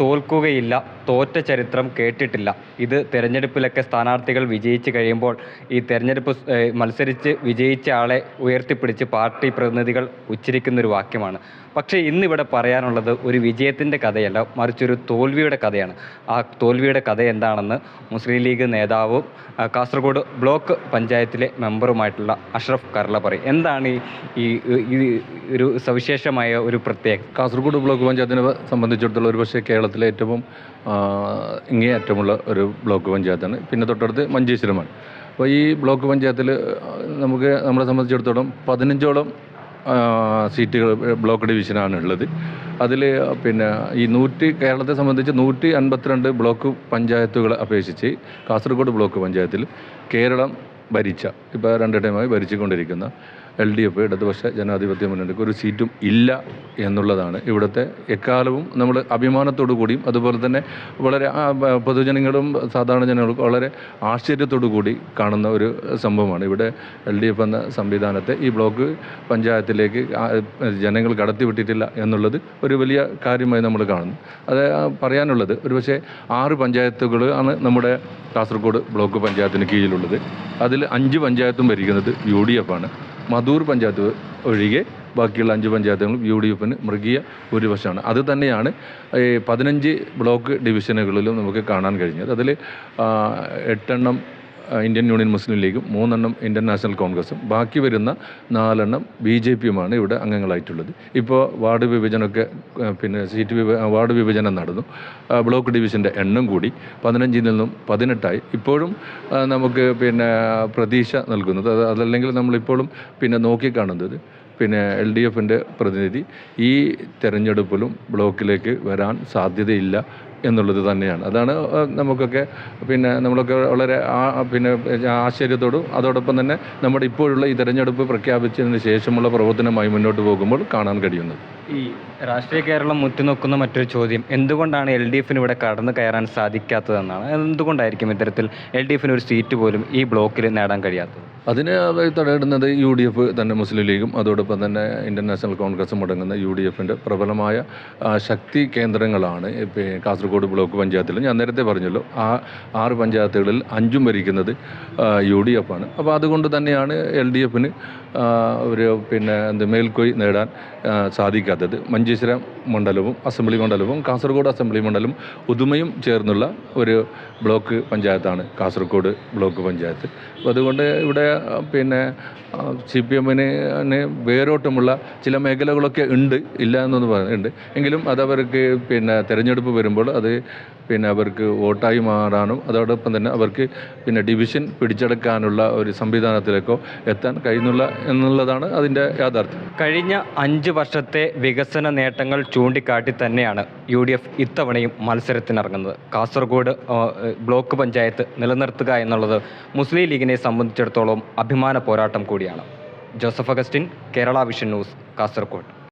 തോൽക്കുകയില്ല. തോറ്റ ചരിത്രം കേട്ടിട്ടില്ല. ഇത് തെരഞ്ഞെടുപ്പിലൊക്കെ സ്ഥാനാർത്ഥികൾ വിജയിച്ച് കഴിയുമ്പോൾ ഈ തെരഞ്ഞെടുപ്പ് മത്സരിച്ച് വിജയിച്ച ആളെ ഉയർത്തിപ്പിടിച്ച് പാർട്ടി പ്രതിനിധികൾ ഉച്ചരിക്കുന്നൊരു വാക്യമാണ്. പക്ഷേ ഇന്നിവിടെ പറയാനുള്ളത് ഒരു വിജയത്തിന്റെ കഥയല്ല മറിച്ചൊരു തോൽവിയുടെ കഥയാണ്. ആ തോൽവിയുടെ കഥ എന്താണെന്ന് മുസ്ലിം ലീഗ് നേതാവും കാസർഗോഡ് ബ്ലോക്ക് പഞ്ചായത്തിലെ മെമ്പറുമായിട്ടുള്ള അഷ്റഫ് കർല പറയും. എന്താണ് ഈ ഈ ഒരു സവിശേഷമായ ഒരു പ്രത്യേകത? കാസർഗോഡ് ബ്ലോക്ക് പഞ്ചായത്തിനെ സംബന്ധിച്ചിടത്തോളം ഒരുപക്ഷേ കേരളത്തിലെ ഏറ്റവും ഇങ്ങേയറ്റമുള്ള ഒരു ബ്ലോക്ക് പഞ്ചായത്താണ്. പിന്നെ തൊട്ടടുത്ത് മഞ്ചേശ്വരമാണ്. അപ്പോൾ ഈ ബ്ലോക്ക് പഞ്ചായത്തിൽ നമുക്ക് നമ്മളെ സംബന്ധിച്ചിടത്തോളം പതിനഞ്ചോളം സീറ്റുകൾ ബ്ലോക്ക് ഡിവിഷനാണ് ഉള്ളത്. അതിൽ പിന്നെ ഈ നൂറ്റി കേരളത്തെ സംബന്ധിച്ച് നൂറ്റി അൻപത്തിരണ്ട് ബ്ലോക്ക് പഞ്ചായത്തുകളെ അപേക്ഷിച്ച് കാസർഗോഡ് ബ്ലോക്ക് പഞ്ചായത്തിൽ കേരളം ഭരിച്ച ഇപ്പോൾ രണ്ട് ടൈമായി ഭരിച്ചുകൊണ്ടിരിക്കുന്ന എൽ ഡി എഫ് ഇടതുപക്ഷ ജനാധിപത്യ മുന്നണിക്ക് ഒരു സീറ്റും ഇല്ല എന്നുള്ളതാണ് ഇവിടുത്തെ എക്കാലവും നമ്മൾ അഭിമാനത്തോടു കൂടിയും അതുപോലെ തന്നെ വളരെ പൊതുജനങ്ങളും സാധാരണ ജനങ്ങളും വളരെ ആശ്ചര്യത്തോടു കൂടി കാണുന്ന ഒരു സംഭവമാണ്. ഇവിടെ എൽ ഡി എഫ് എന്ന സംവിധാനത്തെ ഈ ബ്ലോക്ക് പഞ്ചായത്തിലേക്ക് ജനങ്ങൾ കടത്തിവിട്ടിട്ടില്ല എന്നുള്ളത് ഒരു വലിയ കാര്യമായി നമ്മൾ കാണുന്നു. അത് പറയാനുള്ളത് ഒരുപക്ഷെ ആറ് പഞ്ചായത്തുകൾ ആണ് നമ്മുടെ കാസർഗോഡ് ബ്ലോക്ക് പഞ്ചായത്തിന് കീഴിലുള്ളത്. അതിൽ അഞ്ച് പഞ്ചായത്തും ഭരിക്കുന്നത് യു ഡി എഫ് ആണ് മധൂർ പഞ്ചായത്ത് ഒഴികെ ബാക്കിയുള്ള അഞ്ച് പഞ്ചായത്തുകളും യു ഡി എഫിന് മൃഗീയ ഭൂരിപക്ഷമാണ്. അത് തന്നെയാണ് പതിനഞ്ച് ബ്ലോക്ക് ഡിവിഷനുകളിലും നമുക്ക് കാണാൻ കഴിഞ്ഞത്. അതിൽ എട്ടെണ്ണം ഇന്ത്യൻ യൂണിയൻ മുസ്ലിം ലീഗും മൂന്നെണ്ണം ഇന്ത്യൻ നാഷണൽ കോൺഗ്രസും ബാക്കി വരുന്ന നാലെണ്ണം ബി ജെ പിയുമാണ് ഇവിടെ അംഗങ്ങളായിട്ടുള്ളത്. ഇപ്പോൾ വാർഡ് വിഭജനമൊക്കെ പിന്നെ സീറ്റ് വിഭ വാർഡ് വിഭജനം നടന്നു. ബ്ലോക്ക് ഡിവിഷന്റെ എണ്ണം കൂടി പതിനഞ്ചിൽ നിന്നും പതിനെട്ടായി. ഇപ്പോഴും നമുക്ക് പിന്നെ പ്രതീക്ഷ നൽകുന്നത് അത് അതല്ലെങ്കിൽ നമ്മളിപ്പോഴും പിന്നെ നോക്കിക്കാണുന്നത്. പിന്നെ എൽ ഡി എഫിന്റെ പ്രതിനിധി ഈ തെരഞ്ഞെടുപ്പിലും ബ്ലോക്കിലേക്ക് വരാൻ സാധ്യതയില്ല എന്നുള്ളത് തന്നെയാണ്. അതാണ് നമുക്കൊക്കെ പിന്നെ നമ്മളൊക്കെ വളരെ ആ- പിന്നെ ആശ്ചര്യത്തോടും അതോടൊപ്പം തന്നെ നമ്മുടെ ഇപ്പോഴുള്ള ഈ തെരഞ്ഞെടുപ്പ് പ്രഖ്യാപിച്ചതിന് ശേഷമുള്ള പ്രവർത്തനമായി മുന്നോട്ട് പോകുമ്പോൾ കാണാൻ കഴിയുന്നത്. ഈ രാഷ്ട്രീയ കേരളം ഉറ്റുനോക്കുന്ന മറ്റൊരു ചോദ്യം എന്തുകൊണ്ടാണ് എൽ ഡി എഫിന് ഇവിടെ കടന്നു കയറാൻ സാധിക്കാത്തതെന്നാണ്? എന്തുകൊണ്ടായിരിക്കും ഇത്തരത്തിൽ എൽ ഡി എഫിന് ഒരു സീറ്റ് പോലും ഈ ബ്ലോക്കിൽ നേടാൻ കഴിയാത്തത്? അതിന് തടയിടുന്നത് യു ഡി എഫ് തന്നെ മുസ്ലിം ലീഗും അതോടൊപ്പം തന്നെ ഇന്ത്യൻ നാഷണൽ കോൺഗ്രസും അടങ്ങുന്ന യു ഡി എഫിന്റെ പ്രബലമായ ശക്തി കേന്ദ്രങ്ങളാണ് കാസർഗോഡ് കാസർഗോഡ് ബ്ലോക്ക് പഞ്ചായത്തിൽ ഞാൻ നേരത്തെ പറഞ്ഞല്ലോ ആ ആറ് പഞ്ചായത്തുകളിൽ അഞ്ചും ഭരിക്കുന്നത് യു ഡി എഫ് ആണ് അപ്പോൾ അതുകൊണ്ട് തന്നെയാണ് എൽ ഡി എഫിന് ഒരു പിന്നെ എന്ത് മേൽക്കൊയ് നേടാൻ സാധിക്കാത്തത്. മഞ്ചേശ്വരം മണ്ഡലവും അസംബ്ലി മണ്ഡലവും കാസർഗോഡ് അസംബ്ലി മണ്ഡലം ഉദുമയും ചേർന്നുള്ള ഒരു ബ്ലോക്ക് പഞ്ചായത്താണ് കാസർഗോഡ് ബ്ലോക്ക് പഞ്ചായത്ത്. അതുകൊണ്ട് ഇവിടെ പിന്നെ സി പി എമ്മിന് വേരോട്ടമുള്ള ചില മേഖലകളൊക്കെ ഉണ്ട് ഇല്ല എന്നൊന്നും പറയുന്നുണ്ട്. എങ്കിലും അതവർക്ക് പിന്നെ തിരഞ്ഞെടുപ്പ് വരുമ്പോൾ അത് പിന്നെ അവർക്ക് വോട്ടായി മാറാനും അതോടൊപ്പം തന്നെ അവർക്ക് പിന്നെ ഡിവിഷൻ പിടിച്ചെടുക്കാനുള്ള ഒരു സംവിധാനത്തിലേക്കോ എത്താൻ കഴിയുന്നില്ല എന്നുള്ളതാണ് അതിന്റെ യാഥാർത്ഥ്യം. കഴിഞ്ഞ അഞ്ച് വർഷത്തെ വികസന നേട്ടങ്ങൾ ചൂണ്ടിക്കാട്ടി തന്നെയാണ് യു ഡി എഫ് ഇത്തവണയും മത്സരത്തിനിറങ്ങുന്നത്. കാസർഗോഡ് ബ്ലോക്ക് പഞ്ചായത്ത് നിലനിർത്തുക എന്നുള്ളത് മുസ്ലിം ലീഗിനെ സംബന്ധിച്ചിടത്തോളം അഭിമാന പോരാട്ടം കൂടിയാണ്. Joseph Augustine Kerala vision news Kasaragod.